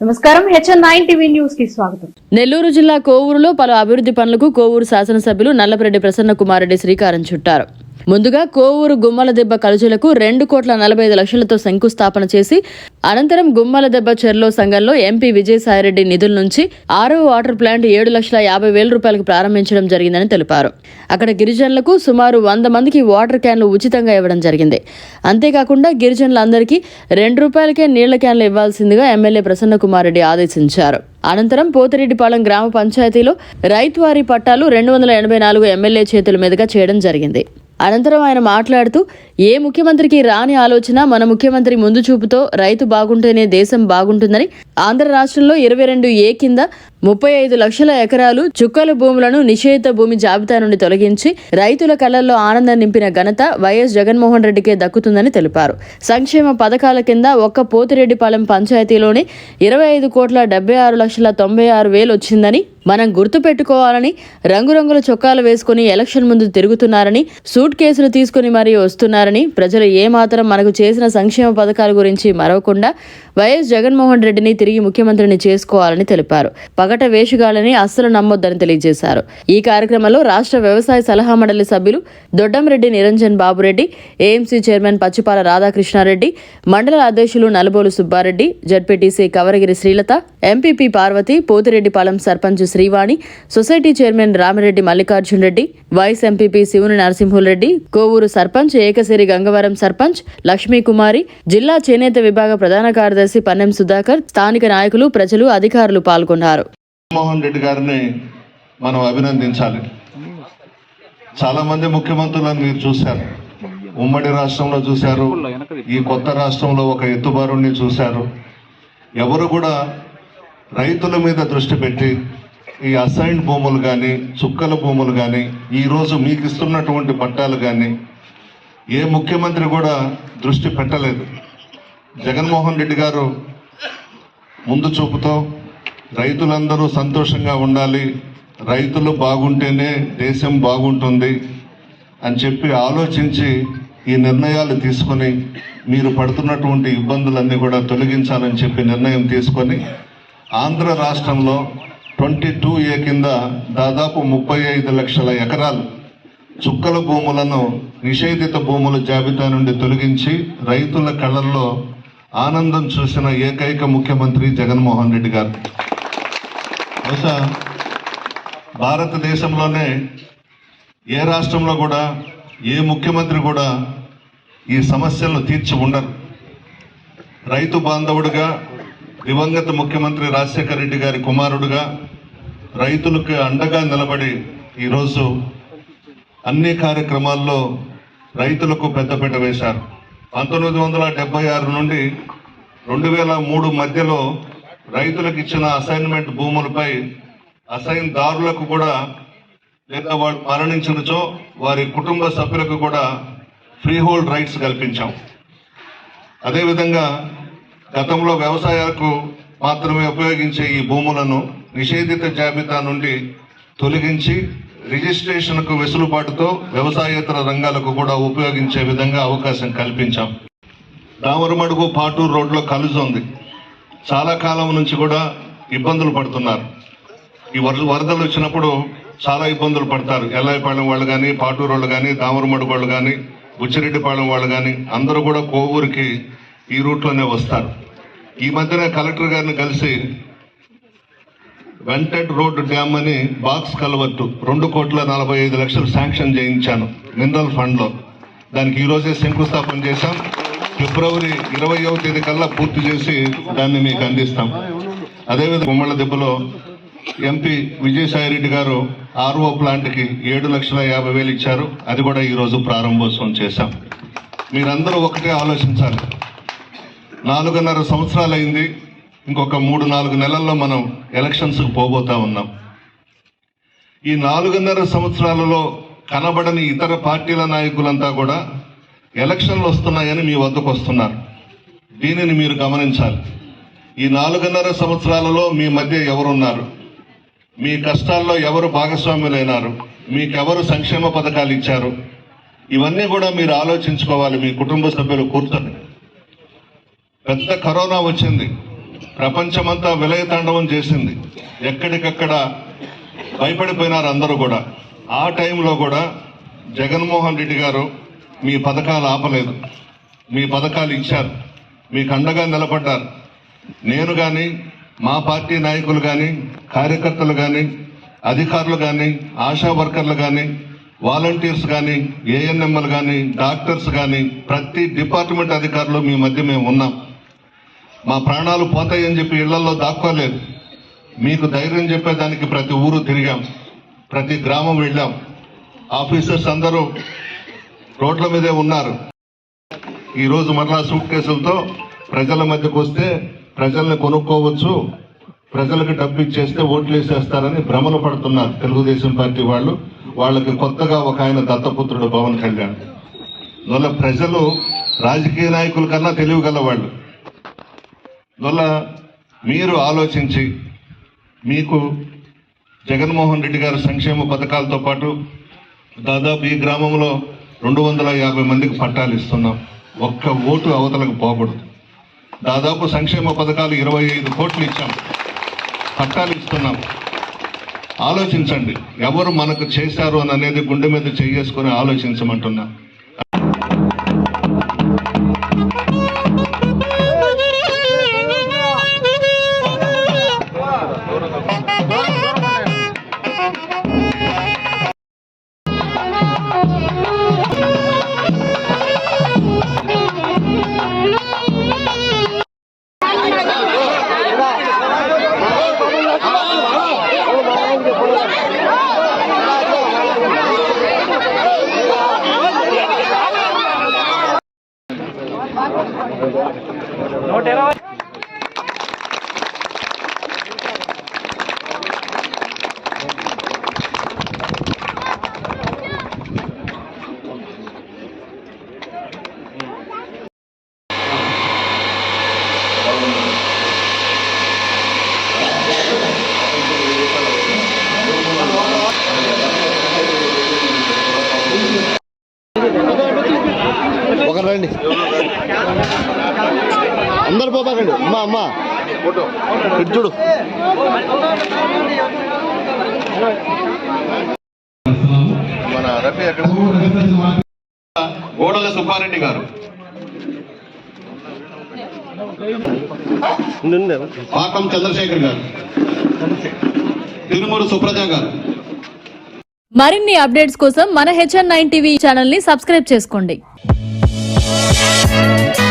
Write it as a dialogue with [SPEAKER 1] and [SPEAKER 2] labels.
[SPEAKER 1] నమస్కారం. HN nine TV న్యూస్కి స్వాగతం.
[SPEAKER 2] నెల్లూరు జిల్లా కోవూరులో పలు అభివృద్ధి పనులకు కోవూరు శాసనసభ్యులు నల్లపరెడ్డి ప్రసన్న కుమారెడ్డి శ్రీకారం చుట్టారు. ముందుగా కోవూరు గుమ్మల దెబ్బ కలుజులకు రెండు కోట్ల నలభై ఐదు లక్షలతో శంకుస్థాపన చేసి అనంతరం గుమ్మల దెబ్బ చెర్లో సంఘంలో ఎంపీ విజయసాయిరెడ్డి నిధుల నుంచి ఆరో వాటర్ ప్లాంట్ ఏడు లక్షల యాభై వేల రూపాయలకు ప్రారంభించడం జరిగిందని తెలిపారు. అక్కడ గిరిజనులకు సుమారు వంద మందికి వాటర్ క్యాన్లు ఉచితంగా ఇవ్వడం జరిగింది. అంతేకాకుండా గిరిజనులందరికీ రెండు రూపాయలకే నీళ్ళ క్యాన్లు ఇవ్వాల్సిందిగా ఎమ్మెల్యే ప్రసన్నకుమారెడ్డి ఆదేశించారు. అనంతరం పోతిరెడ్డిపాలెం గ్రామ పంచాయతీలో రైతువారి పట్టాలు రెండు వందల ఎనభై నాలుగు ఎమ్మెల్యే చేతుల మీదుగా చేయడం జరిగింది. అనంతరం ఆయన మాట్లాడుతూ ఏ ముఖ్యమంత్రికి రాని ఆలోచన మన ముఖ్యమంత్రి ముందు చూపుతో రైతు బాగుంటేనే దేశం బాగుంటుందని ఆంధ్ర రాష్ట్రంలో ఇరవై రెండు ఏ కింద ముప్పై ఐదు లక్షల ఎకరాలు చుక్కల భూములను నిషేధిత భూమి జాబితా నుండి తొలగించి రైతుల కళ్ళల్లో ఆనందం నింపిన ఘనత వైఎస్ జగన్మోహన్ రెడ్డికే దక్కుతుందని తెలిపారు. సంక్షేమ పథకాల కింద ఒక్క పోతిరెడ్డిపాలెం పంచాయతీలోని ఇరవై ఐదు కోట్ల డెబ్బై ఆరు లక్షల తొంభై ఆరు వేలు వచ్చిందని మనం గుర్తుపెట్టుకోవాలని రంగురంగుల చొక్కాలు వేసుకుని ఎలక్షన్ ముందు తిరుగుతున్నారని సూట్ కేసులు తీసుకుని మరీ వస్తున్నారని ప్రజలు ఏమాత్రం మనకు చేసిన సంక్షేమ పథకాల గురించి మరవకుండా వైఎస్ జగన్మోహన్ రెడ్డిని తిరిగి ముఖ్యమంత్రిని చేసుకోవాలని తెలిపారు. పగట వేషగాళ్ళని అస్సలు నమ్మొద్దని తెలియజేశారు. ఈ కార్యక్రమంలో రాష్ట్ర వ్యవసాయ సలహా మండలి సభ్యులు దొడ్డంరెడ్డి నిరంజన్ బాబురెడ్డి ఏఎంసీ చైర్మన్ పచ్చిపాల రాధాకృష్ణారెడ్డి మండల అధ్యక్షులు Nalubolu Subbareddy ZPTC Kavaragiri Srilatha MPP Parvathi Pothireddypalem sarpanch Srivani society chairman Ramireddy Mallikarjun Reddy vice MPP Shivuni Narasimhulareddy Kovur sarpanch Ekasiri Gangavaram sarpanch Lakshmi కుమారి జిల్లా చేనేత విభాగ ప్రధాన కార్యదర్శి పన్నెం సుధాకర్ స్థానిక నాయకులు ప్రజలు అధికారులు పాల్గొన్నారు.
[SPEAKER 3] మోహన్ రెడ్డి గారిని మనం అభినందించాలి. చాలా మంది ముఖ్యమంత్రులను మీరు చూశారు. ఉమ్మడి రాష్ట్రంలో చూశారు. ఈ కొత్త రాష్ట్రంలో ఒక ఎత్తుబారుణ్ణి చూశారు. ఎవరు కూడా రైతుల మీద దృష్టి పెట్టి ఈ అసైన్డ్ భూములు కానీ చుక్కల భూములు కానీ ఈరోజు మీకు ఇస్తున్నటువంటి పట్టాలు కానీ ఏ ముఖ్యమంత్రి కూడా దృష్టి పెట్టలేదు. జగన్మోహన్ రెడ్డి గారు ముందు చూపుతో రైతులందరూ సంతోషంగా ఉండాలి రైతులు బాగుంటేనే దేశం బాగుంటుంది అని చెప్పి ఆలోచించి ఈ నిర్ణయాలు తీసుకొని మీరు పడుతున్నటువంటి ఇబ్బందులన్నీ కూడా తొలగించాలని చెప్పి నిర్ణయం తీసుకొని ఆంధ్ర రాష్ట్రంలో ట్వంటీ టూ ఏ కింద దాదాపు ముప్పై ఐదు లక్షల ఎకరాలు చుక్కల భూములను నిషేధిత భూముల జాబితా నుండి తొలగించి రైతుల కళల్లో ఆనందం చూసిన ఏకైక ముఖ్యమంత్రి జగన్మోహన్ రెడ్డి గారు. బహుశా భారతదేశంలోనే ఏ రాష్ట్రంలో కూడా ఏ ముఖ్యమంత్రి కూడా ఈ సమస్యలను తీర్చి ఉండరు. రైతు బాంధవుడిగా దివంగత ముఖ్యమంత్రి రాజశేఖర రెడ్డి గారి కుమారుడుగా రైతులకు అండగా నిలబడి ఈరోజు అన్ని కార్యక్రమాల్లో రైతులకు పెద్దపీట వేశారు. పంతొమ్మిది వందల డెబ్బై ఆరు నుండి రెండు వేల మూడు మధ్యలో రైతులకు ఇచ్చిన అసైన్మెంట్ భూములపై అసైన్ దారులకు కూడా లేదా వాళ్ళు మరణించినచో వారి కుటుంబ సభ్యులకు కూడా ఫ్రీ హోల్డ్ రైట్స్ కల్పించాం. అదేవిధంగా గతంలో వ్యవసాయాలకు మాత్రమే ఉపయోగించే ఈ భూములను నిషేధిత జాబితా నుండి తొలగించి రిజిస్ట్రేషన్కు వెసులుబాటుతో వ్యవసాయేతర రంగాలకు కూడా ఉపయోగించే విధంగా అవకాశం కల్పించాం. దామరమడుగు పాటూరు రోడ్లో కలుజు చాలా కాలం నుంచి కూడా ఇబ్బందులు పడుతున్నారు. ఈ వరద వరదలు వచ్చినప్పుడు చాలా ఇబ్బందులు పడతారు. ఎల్లాయిపాలెం వాళ్ళు కానీ పాటూరు వాళ్ళు కానీ దామరమడుగు వాళ్ళు కానీ బుచ్చిరెడ్డిపాలెం వాళ్ళు కానీ అందరూ కూడా కోవూరికి ఈ రూట్లోనే వస్తారు. ఈ మధ్యన కలెక్టర్ గారిని కలిసి వెంటెడ్ రోడ్ డ్యామ్ అని బాక్స్ కలవట్టు. రెండు కోట్ల నలభై ఐదు లక్షలు శాంక్షన్ చేయించాను మినరల్ ఫండ్లో దానికి ఈరోజే శంకుస్థాపన చేశాం. ఫిబ్రవరి ఇరవయవ తేదీ కల్లా పూర్తి చేసి దాన్ని మీకు అందిస్తాం. అదేవిధంగా గుమ్మళ్ళ దెబ్బలో ఎంపీ విజయసాయిరెడ్డి గారు ఆర్ఓ ప్లాంట్కి ఏడు లక్షల యాభై వేలు ఇచ్చారు. అది కూడా ఈరోజు ప్రారంభోత్సవం చేశాం. మీరందరూ ఒకటే ఆలోచించాలి. నాలుగున్నర సంవత్సరాలైంది. ఇంకొక మూడు నాలుగు నెలల్లో మనం ఎలక్షన్స్కి పోబోతా ఉన్నాం. ఈ నాలుగున్నర సంవత్సరాలలో కనబడని ఇతర పార్టీల నాయకులంతా కూడా ఎలక్షన్లు వస్తున్నాయని మీ వద్దకు వస్తున్నారు. దీనిని మీరు గమనించాలి. ఈ నాలుగున్నర సంవత్సరాలలో మీ మధ్య ఎవరున్నారు? మీ కష్టాల్లో ఎవరు భాగస్వాములైనారు? మీకెవరు సంక్షేమ పథకాలు ఇచ్చారు? ఇవన్నీ కూడా మీరు ఆలోచించుకోవాలి మీ కుటుంబ సభ్యులు కూర్చొని. పెద్ద కరోనా వచ్చింది. ప్రపంచమంతా విలయతాండవం చేసింది. ఎక్కడికక్కడ భయపడిపోయినారు అందరూ కూడా. ఆ టైంలో కూడా జగన్మోహన్ రెడ్డి గారు మీ పథకాలు ఆపలేదు. మీ పథకాలు ఇచ్చారు. మీకు అండగా నిలబడ్డారు. నేను కానీ మా పార్టీ నాయకులు కానీ కార్యకర్తలు కానీ అధికారులు కానీ ఆశా వర్కర్లు కానీ వాలంటీర్స్ కానీ ఏఎన్ఎంఎల్ కానీ డాక్టర్స్ కానీ ప్రతి డిపార్ట్మెంట్ అధికారులు మీ మధ్య మేము ఉన్నాం. మా ప్రాణాలు పోతాయని చెప్పి ఇళ్ళలో దాక్కోలేదు. మీకు ధైర్యం చెప్పేదానికి ప్రతి ఊరు తిరిగాం. ప్రతి గ్రామం వెళ్ళాం. ఆఫీసర్స్ అందరూ రోడ్ల మీదే ఉన్నారు. ఈరోజు మరలా సూట్ కేసులతో ప్రజల మధ్యకు వస్తే ప్రజల్ని కొనుక్కోవచ్చు. ప్రజలకు డబ్బు ఇచ్చేస్తే ఓట్లు వేసేస్తారని భ్రమలు పడుతున్నారు తెలుగుదేశం పార్టీ వాళ్ళు. వాళ్ళకి కొత్తగా ఒక ఆయన దత్తపుత్రుడు పవన్ కళ్యాణ్. అందువల్ల ప్రజలు రాజకీయ నాయకుల కన్నా తెలివి వాళ్ళు అందువల్ల మీరు ఆలోచించి మీకు జగన్మోహన్ రెడ్డి గారి సంక్షేమ పథకాలతో పాటు దాదాపు ఈ గ్రామంలో రెండు వందల యాభై మందికి పట్టాలు ఇస్తున్నాం. ఒక్క ఓటు అవతలకు పోకూడదు. దాదాపు సంక్షేమ పథకాలు ఇరవై ఐదు కోట్లు ఇచ్చాం. పట్టాలు ఇస్తున్నాం. ఆలోచించండి. ఎవరు మనకు చేశారు అని అనేది గుండె మీద చేసుకుని ఆలోచించమంటున్నా.
[SPEAKER 4] రండి. అందరు పోబాకండి అమ్మా అమ్మా. ఇటు చూడు.
[SPEAKER 3] మన రవి అక్కడ గోడల సుబ్బారెడ్డి గారు. పాకం చంద్రశేఖర్ గారు. తిరుమూరు సుప్రజ గారు.
[SPEAKER 2] మరిన్ని అప్డేట్స్ కోసం మన హెచ్ఎన్ నైన్ టీవీ ఛానల్ని సబ్స్క్రైబ్ చేసుకోండి. Thank you.